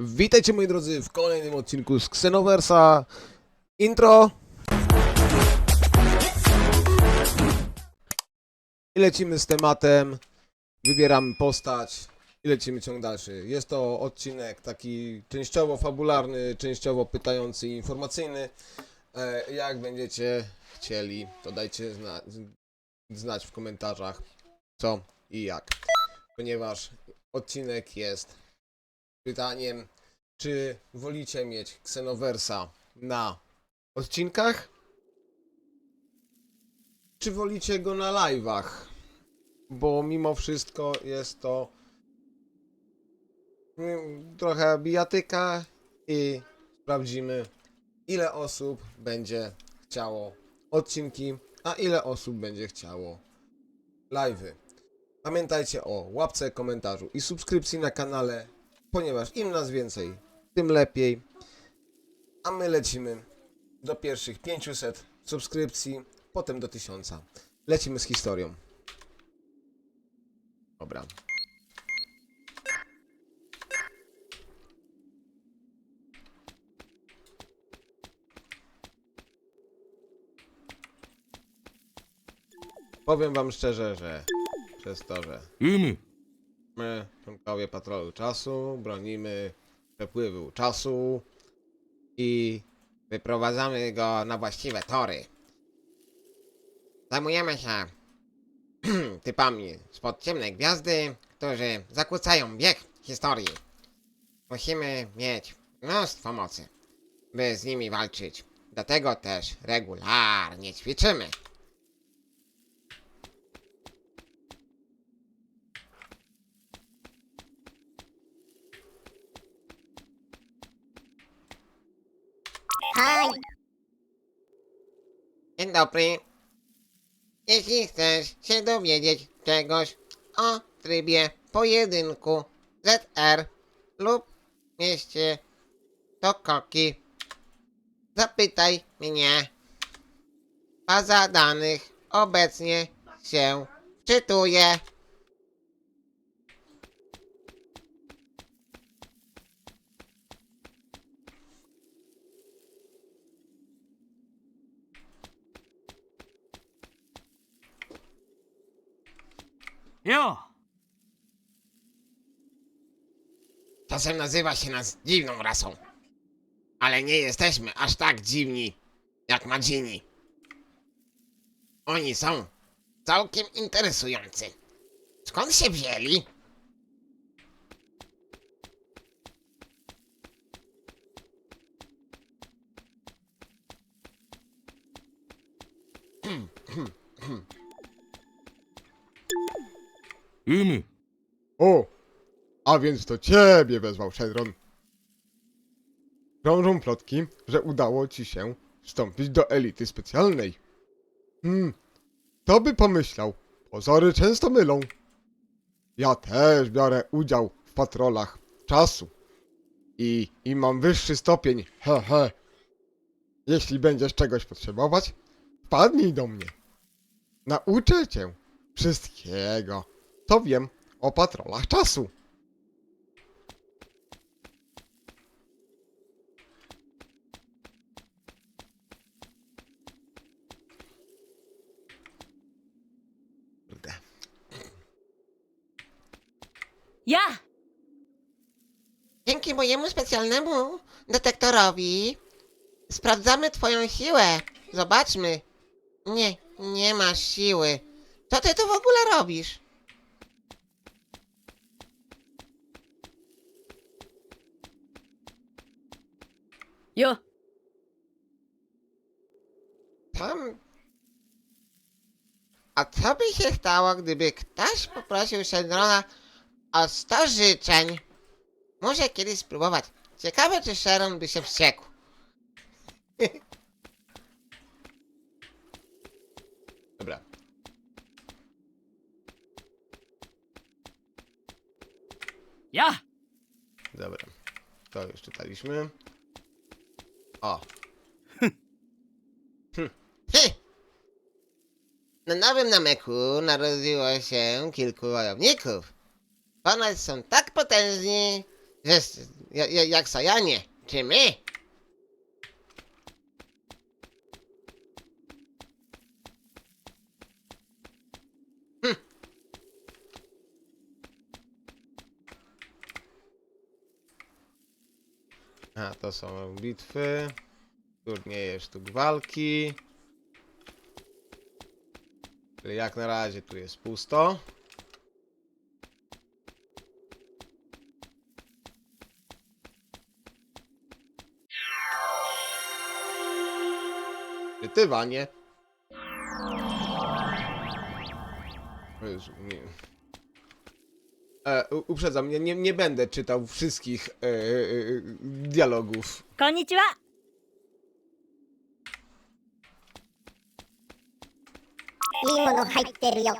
Witajcie moi drodzy w kolejnym odcinku z Xenoversa. Intro. I lecimy z tematem. Wybieramy postać i lecimy ciąg dalszy. Jest to odcinek taki częściowo fabularny, częściowo pytający i informacyjny. E, jak będziecie chcieli, to dajcie zna znać w komentarzach co i jak. Ponieważ odcinek jest pytaniem, czy wolicie mieć Xenoversa na odcinkach, czy wolicie go na live'ach? Bo mimo wszystko jest to mm, trochę bijatyka i sprawdzimy, ile osób będzie chciało odcinki, a ile osób będzie chciało live'y. Pamiętajcie o łapce, komentarzu i subskrypcji na kanale, ponieważ im nas więcej, tym lepiej. A my lecimy do pierwszych 500 subskrypcji, potem do 1000. Lecimy z historią. Dobra. Powiem wam szczerze, że przez to, że うむ My, członkowie patrolu czasu, bronimy przepływu czasu i wyprowadzamy go na właściwe tory. Zajmujemy się typami spod ciemnej gwiazdy, którzy zakłócają bieg historii. Musimy mieć mnóstwo mocy, by z nimi walczyć. Dlatego też regularnie ćwiczymy. Dzień dobry. Jeśli chcesz się dowiedzieć czegoś o trybie pojedynku ZR lub mieście Tokoki, zapytaj mnie. Baza danych obecnie się czytuje. よ Czasem nazywa się nas dziwną rasą. Ale nie jesteśmy aż tak dziwni jak Madzini. Oni są całkiem interesujący. Skąd się wzięli? O, a więc to ciebie wezwał Shenron. Krążą plotki, że udało ci się wstąpić do elity specjalnej. Hmm, kto by pomyślał? Pozory często mylą. Ja też biorę udział w patrolach czasu. I, i mam wyższy stopień, he he. Jeśli będziesz czegoś potrzebować, wpadnij do mnie. Nauczę cię wszystkiego, co wiem o patrolach czasu. や Dzięki mojemu specjalnemu detektorowi sprawdzamy twoją siłę. Zobaczmy. Nie, nie masz siły. Co ty tu w ogóle robisz? よ Tam... A co by się stało, gdyby ktoś poprosił Shenrona o 100 życzeń? Muszę kiedyś spróbować. Ciekawe, czy Sharon by się wściekł. Dobra.! や Dobra. To już czytaliśmy. O, Hy! Na nowym nameku narodziło się kilku wojowników. Ponoć są tak potężni, że jak Sajanie? Czy my? To są bitwy. Turnieje sztuk walki. Czyli jak na razie tu jest pusto. Czytywanie. Jezu, nie. E, u- uprzedzam, nie, nie, nie będę czytał wszystkich e, e, e, dialogów. こんにちはいいもの入ってるよ。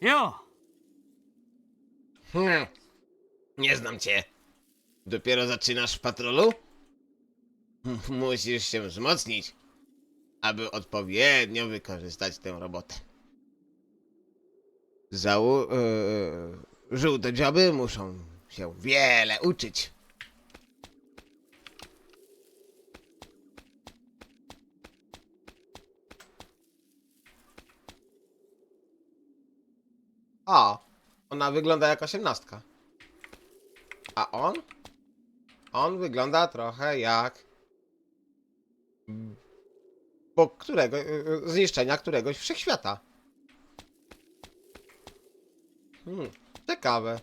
よ Hmm. Nie znam cię. Dopiero zaczynasz w patrolu? Musisz się wzmocnić, aby odpowiednio wykorzystać tę robotę. Zału... Yy, żółte dzioby muszą się wiele uczyć. A, ona wygląda jak osiemnastka. A on? On wygląda trochę jak... Po którego... y, zniszczenia któregoś wszechświata. Hmm, ciekawe.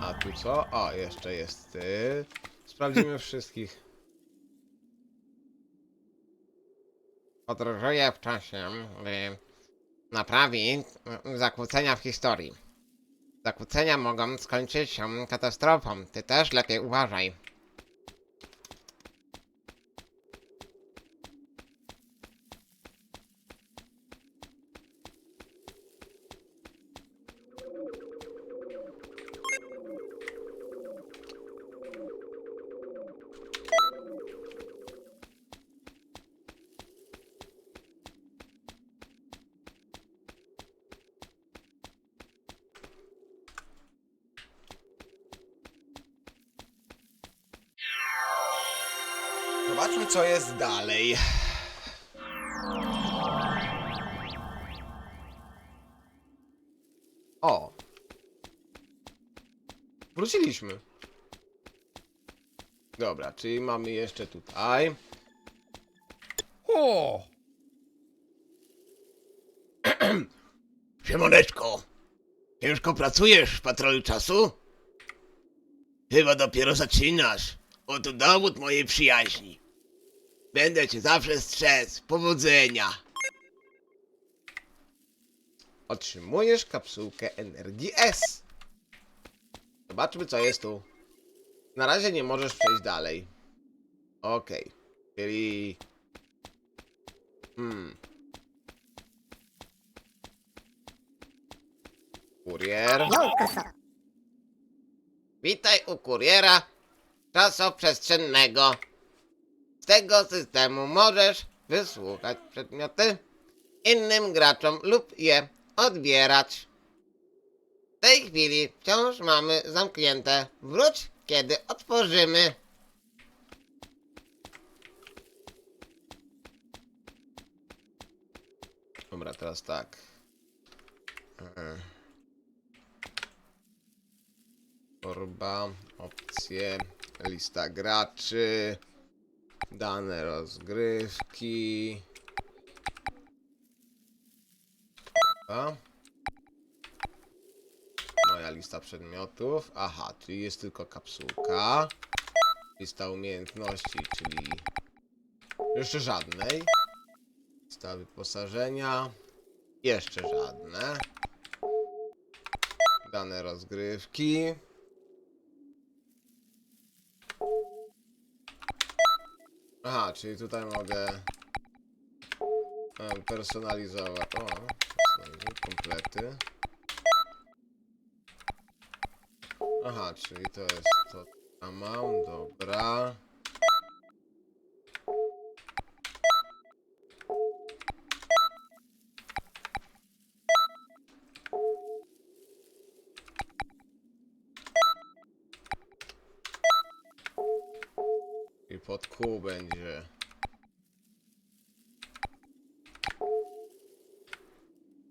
A tu co? O, jeszcze jest ty. Sprawdzimy wszystkich. Podróżuję w czasie, by naprawić zakłócenia w historii. Zakłócenia mogą skończyć się katastrofą. Ty też lepiej uważaj. Zobaczmy, co jest dalej. O! Wróciliśmy. Dobra, czyli mamy jeszcze tutaj. O! Siemoneczko! Ciężko pracujesz w patrolu czasu? Chyba dopiero zaczynasz. Oto dowód mojej przyjaźni. Będę cię zawsze strzec. Powodzenia. Otrzymujesz kapsułkę energii S. Zobaczmy, co jest tu. Na razie nie możesz przejść dalej. Okej. Okay. Czyli... Hmm. Kurier. Witaj u kuriera czasoprzestrzennego. Z tego systemu możesz wysłuchać przedmioty innym graczom lub je odbierać. W tej chwili wciąż mamy zamknięte. Wróć, kiedy otworzymy. Dobra, teraz tak. Torba, opcje, lista graczy, dane rozgrywki. Dobra. Moja lista przedmiotów. Aha, czyli jest tylko kapsułka. Lista umiejętności, czyli jeszcze żadnej. Lista wyposażenia. Jeszcze żadne. Dane rozgrywki. Aha, czyli tutaj mogę E, Personalizować. O, komplety. Aha, czyli to jest to. A dobra. Kół będzie.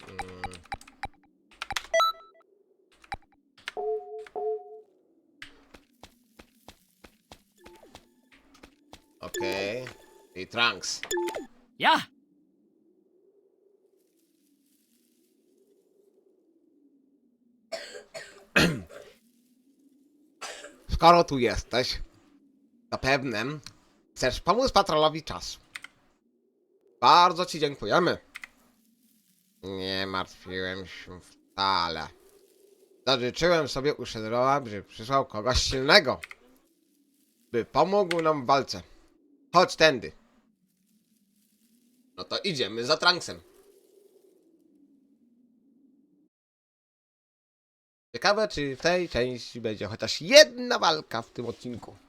Mm. Okej. I Trunks. や Skoro tu jesteś, zapewne chcesz pomóc patrolowi czasu. Bardzo Ci dziękujemy. Nie martwiłem się wcale. Zażyczyłem sobie u Shenroa, by przysłał kogoś silnego. By pomógł nam w walce. Chodź tędy. No to idziemy za Trunksem. Ciekawe, czy w tej części będzie chociaż jedna walka w tym odcinku.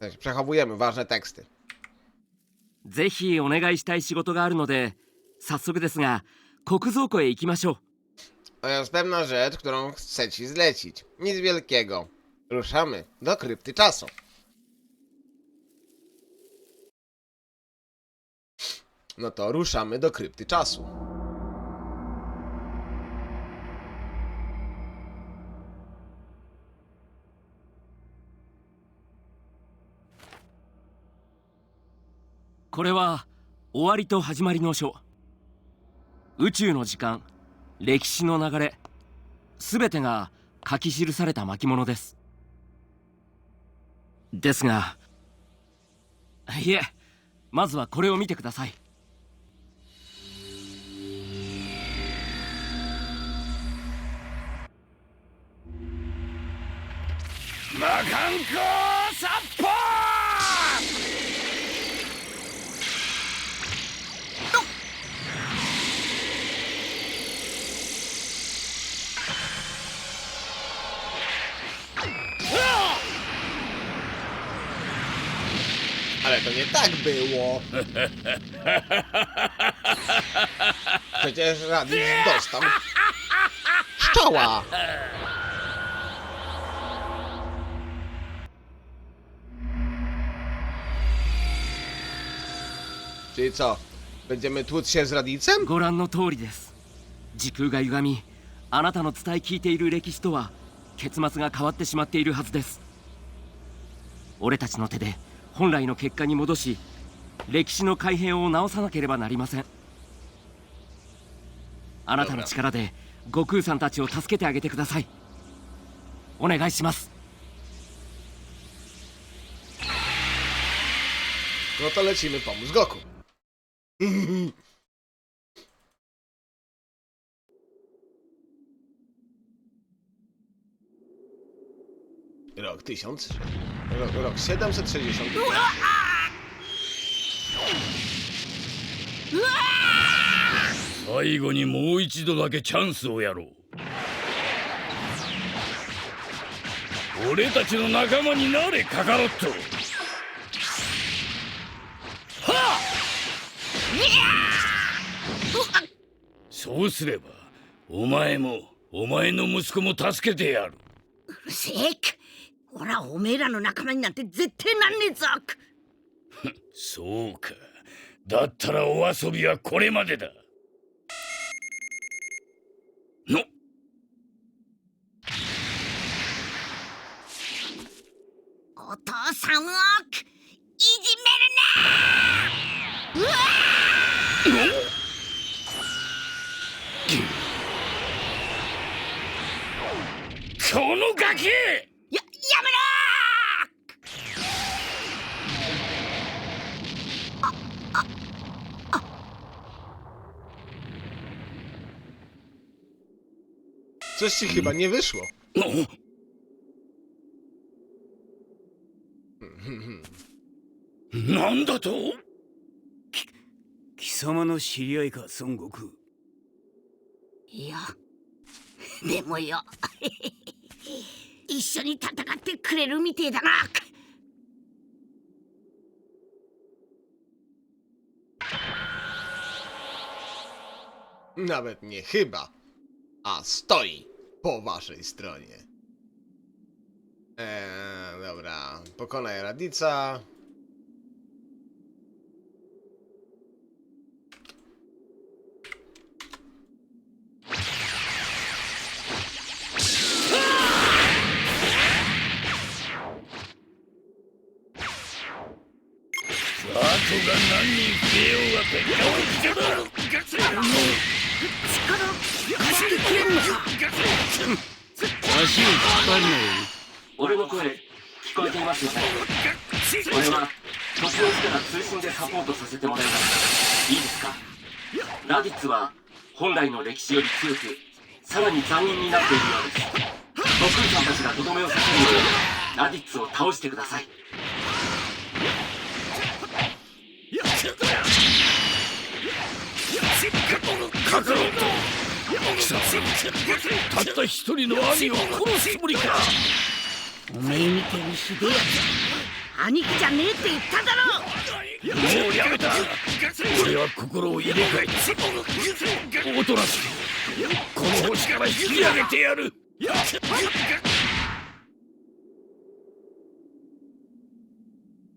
W sensie, Przechowujemy ważne teksty. ぜひお願いしたい仕事があるので早速ですが国蔵庫へ行きましょう To jest pewna rzecz, którą chcę ci zlecić. Nic wielkiego. Ruszamy do krypty czasu. No to ruszamy do krypty czasu.「 これは終わりと始まりの書」「宇宙の時間歴史の流れ全てが書き記された巻物です」ですがいえまずはこれを見てください。魔漢光殺法 Ale to nie tak było. Przecież Radis dostał szczoła. Czyli co? Będziemy tłuc się z Radicem? ご覧の通りです時空が歪みあなたの伝え聞いている歴史とは結末が変わってしまっているはずです俺たちの手で 本来の結果に戻し歴史の改変を直さなければなりませんあなたの力で悟空さんたちを助けてあげてくださいお願いします No to lecimy pomóc Goku. Rok 1000. Rok, rok 760. 最後にもう一度だけチャンスをやろう俺たちの仲間になれカカロットはっそうすればお前もお前の息子も助けてやるせえく俺はおめえらの仲間になんて絶対なんねえぞそうか。だったらお遊びはこれまでだ。の。お父さんをいじめるな。うわこのガキ！Coś ci chyba nie wyszło. お なんだと貴様の知り合いか孫悟空いやでもよ一緒に戦ってくれるみてえだな Nawet nie chyba, a stoi po waszej stronie. Eee, dobra, pokonaj radnica. Zaczynam 貸してくれんのか足を引っ張るなよ。俺の声聞こえていますよ。ね俺は年の瀬から通信でサポートさせてもらいますいいですかラディッツは本来の歴史よ。り強くさらに残忍になっているよ。うです悟空さんたちがとどめを刺せるよ。うラディッツを倒してくださいカカロット貴様たった一人の兄を殺すつもりかおめえみてにひでえやつ兄貴じゃねえって言っただろもうやめた俺は心を入れ替えたおとなしくこの星から引き上げてやる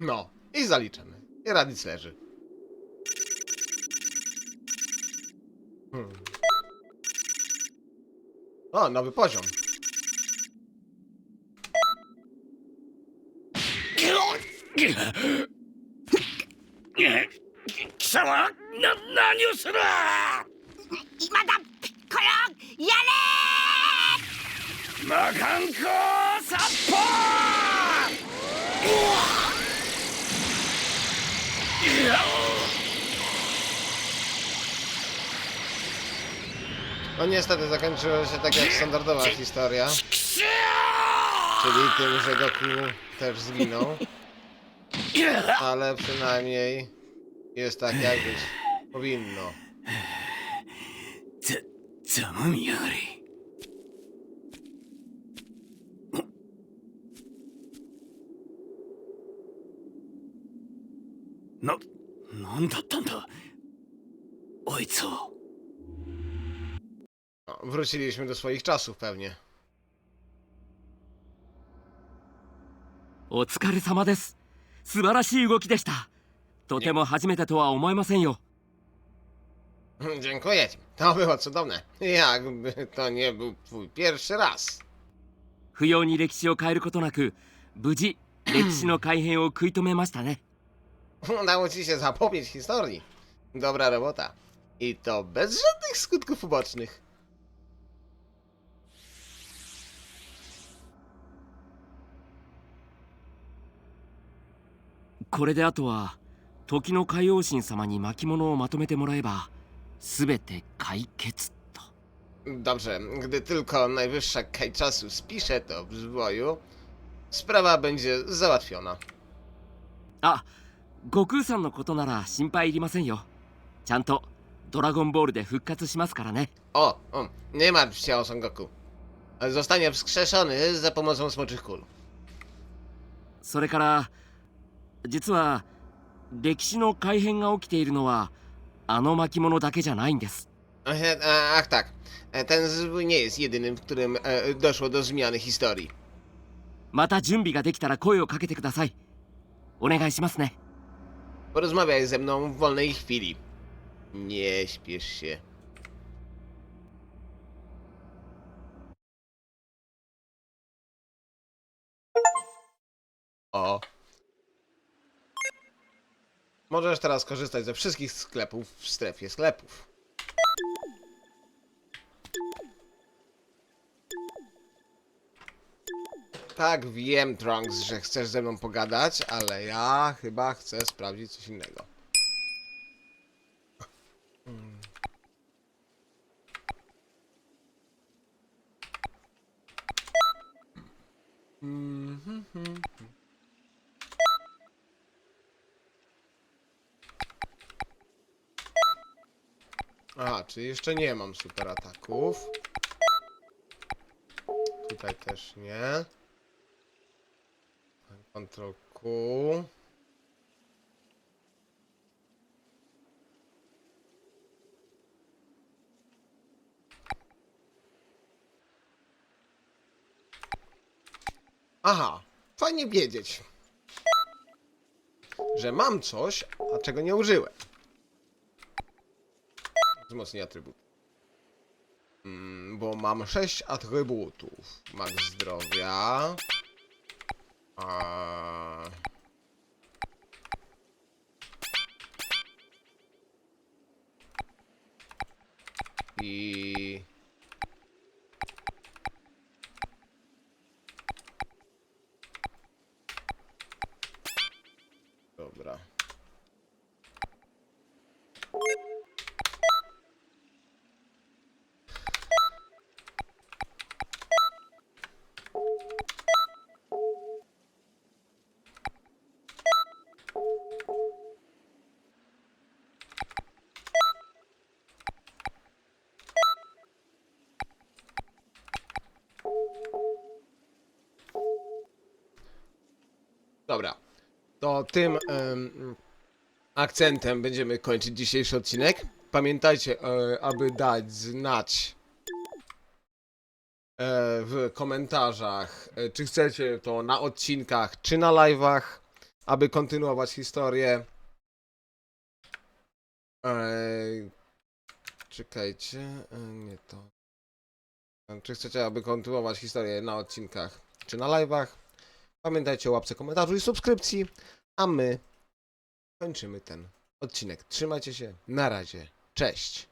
No, i zaliczamy. I Radic leży. Hmm. A, nowy poziom. Cała na, naniósł! ra! 今だこれをやれ Makanko sapo! Ua! No niestety zakończyło się tak jak standardowa historia, くしょ czyli tym, że Goku też zginął, ー ale przynajmniej jest tak jak być powinno. ざざまみやがれななんだったんだあいつは No, wróciliśmy do swoich czasów pewnie. お疲れ様です素晴らしい動きでしたとても初めてとは思えませんよ Dziękuję ci. To było cudowne. Jakby to nie był twój pierwszy raz. 不要に歴史を変えることなく無事歴史の改変を食い止めましたね Udało ci się zapobiec historii. Dobra robota. I to bez żadnych skutków ubocznych. これであとは時の海王神様に巻物をまとめてもらえば全て解決と Dobrze, gdy tylko najwyższa kaj czasu spisze to w zwoju, sprawa będzie załatwiona. あ悟空さんのことなら心配いりませんよちゃんとドラゴンボールで復活しますからね O, o nie martw się o Son Goku. Zostanie wskrzeszony za pomocą smoczych kul. それから 実は歴史の改変が起きているのはあの巻物だけじゃないんです E, Ach tak, E, ten zwój nie jest jedynym, w którym e, doszło do zmiany historii. また準備ができたら声をかけてくださいお願いしますね Porozmawiaj ze mną w wolnej chwili. Nie śpiesz się. O. Możesz teraz korzystać ze wszystkich sklepów w strefie sklepów. Tak, wiem, Trunks, że chcesz ze mną pogadać, ale ja chyba chcę sprawdzić coś innego. Mm. Aha, czyli jeszcze nie mam super ataków. Tutaj też nie. Control Q. Aha, fajnie wiedzieć, że mam coś, a czego nie użyłem. Wzmocnij atrybut. Mm, bo mam 6 atrybutów. Max zdrowia. A... I... Dobra. Dobra. To tym em, akcentem będziemy kończyć dzisiejszy odcinek. Pamiętajcie, e, aby dać znać e, w komentarzach, e, czy chcecie to na odcinkach, czy na live'ach, aby kontynuować historię. Czekajcie, nie to. Czy chcecie, aby kontynuować historię na odcinkach, czy na live'ach? Pamiętajcie o łapce, komentarzu i subskrypcji, a my kończymy ten odcinek. Trzymajcie się, na razie, cześć.